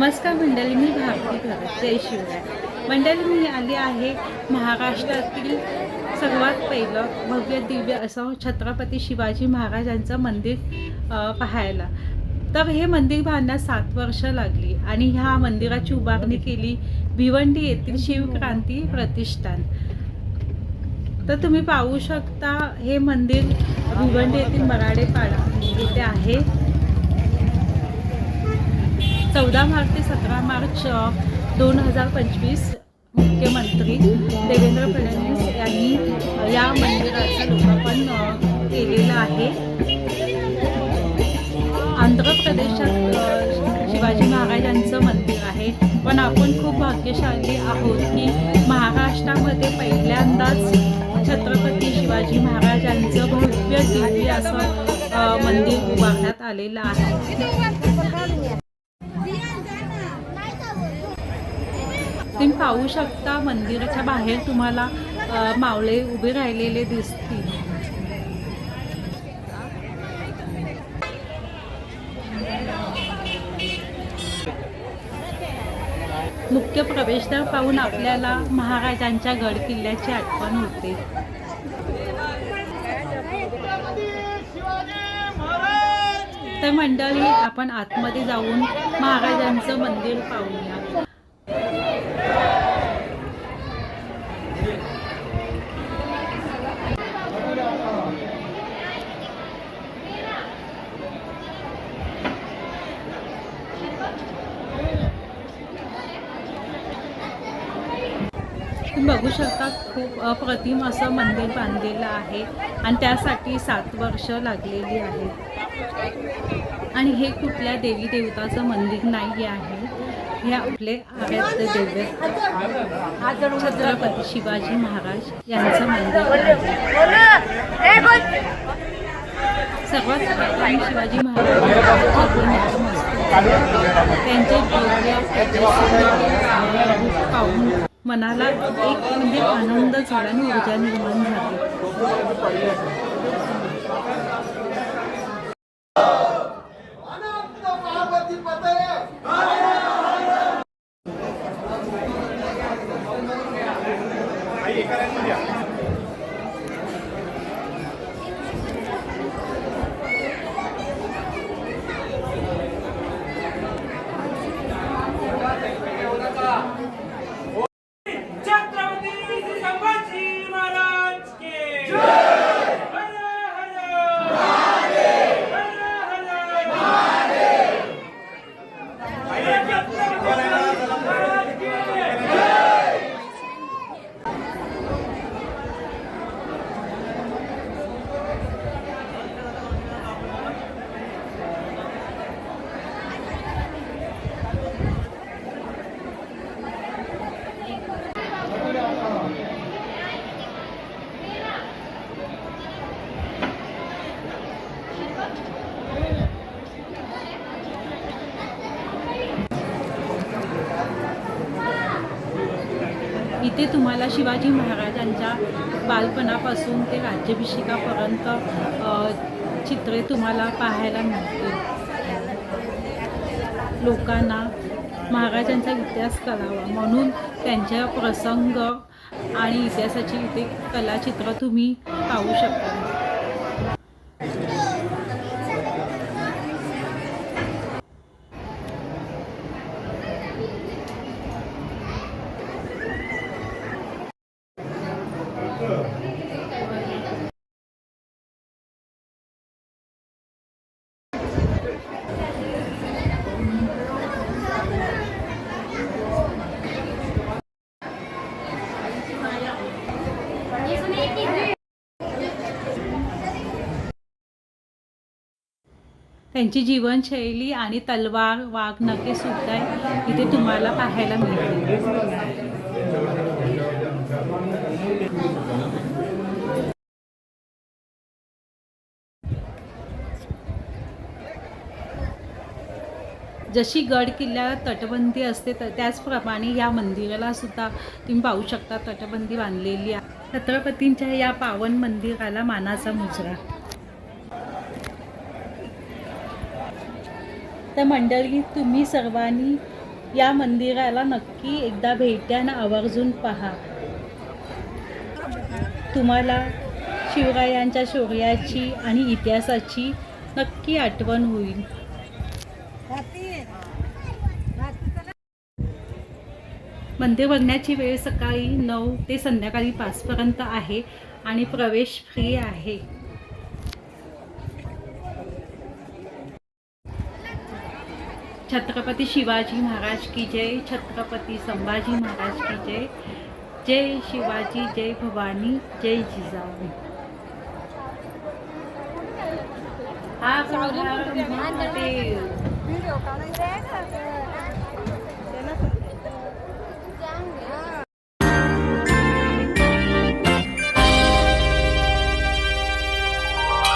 नमस्कार मंडळी मी भारती भगत. जय शिवराय. मंडळी मी आली आहे महाराष्ट्रातील सर्वात पहिलं भव्य दिव्य असं छत्रपती शिवाजी महाराजांचं मंदिर पाहायला. तर हे मंदिर बांधण्यास सात वर्ष लागली आणि ह्या मंदिराची उभारणी केली भिवंडी येथील शिवक्रांती प्रतिष्ठान. तर तुम्ही पाहू शकता हे मंदिर भिवंडी येथील मराडेपाडा इथे आहे. चौदा मार्च ते सतरा मार्च दोन हजार पंचवीस मुख्यमंत्री देवेंद्र फडणवीस यांनी या मंदिराचं लोकार्पण केलेलं आहे. आंध्र प्रदेशात शिवाजी महाराजांचं मंदिर आहे. पण आपण खूप भाग्यशाली आहोत की महाराष्ट्रामध्ये पहिल्यांदाच छत्रपती शिवाजी महाराजांचं भव्य दिव्य असं मंदिर उभारण्यात आलेलं आहे. तुम्ही पाहू शकता मंदिराच्या बाहेर तुम्हाला मावळे उभे राहिलेले दिसतील. मुख्य प्रवेशद्वार पाहून आपल्याला महाराजांच्या गड किल्ल्याची आठवण होते. तर मंडळी आपण आतमध्ये जाऊन महाराजांचं मंदिर पाहूया. तुम्ही बघू शकता खूप अप्रतिम असं मंदिर बांधलेलं आहे आणि त्यासाठी सात वर्ष लागलेली आहेत. आणि हे कुठल्या देवी देवताचं मंदिर नाही आहे. हे आपले आराध्य दैवत छत्रपती शिवाजी महाराज यांचं मंदिर आहे. सर्वात आणि शिवाजी महाराज. त्यांचे पाहून मनाला एक म्हणजे आनंद झाला आणि ऊर्जा निर्माण झाली. इथे तुम्हाला शिवाजी महाराजांच्या बालपणापासून ते राज्याभिषेकापर्यंत चित्रे तुम्हाला पाहायला मिळतील. लोकांना महाराजांचा इतिहास कळावा म्हणून त्यांच्या प्रसंग आणि इतिहासाची इथे कलाचित्र तुम्ही पाहू शकता. त्यांची जीवनशैली आणि तलवार वाघनखे सुद्धा इथे तुम्हाला पाहायला मिळते जशी गड किल्ल्याला तटबंदी असते तर त्याचप्रमाणे या मंदिराला सुद्धा तुम्ही पाहू शकता तटबंदी बांधलेली आहे. छत्रपतींच्या या पावन मंदिराला मानाचा मुजरा. तर मंडळी तुम्ही सर्वांनी या मंदिराला नक्की एकदा भेट द्या आणि आवर्जून पहा. तुम्हाला शिवरायांच्या शौर्याची आणि इतिहासाची नक्की आठवण होईल. मंदिर बघण्याची वेळ सकाळी नऊ ते संध्याकाळी पाचपर्यंत आहे आणि प्रवेश फ्री आहे. छत्रपती शिवाजी महाराज की जय छत्रपति संभाजी महाराज की जय। जय शिवाजी जय भवानी जय जिजाऊ। हा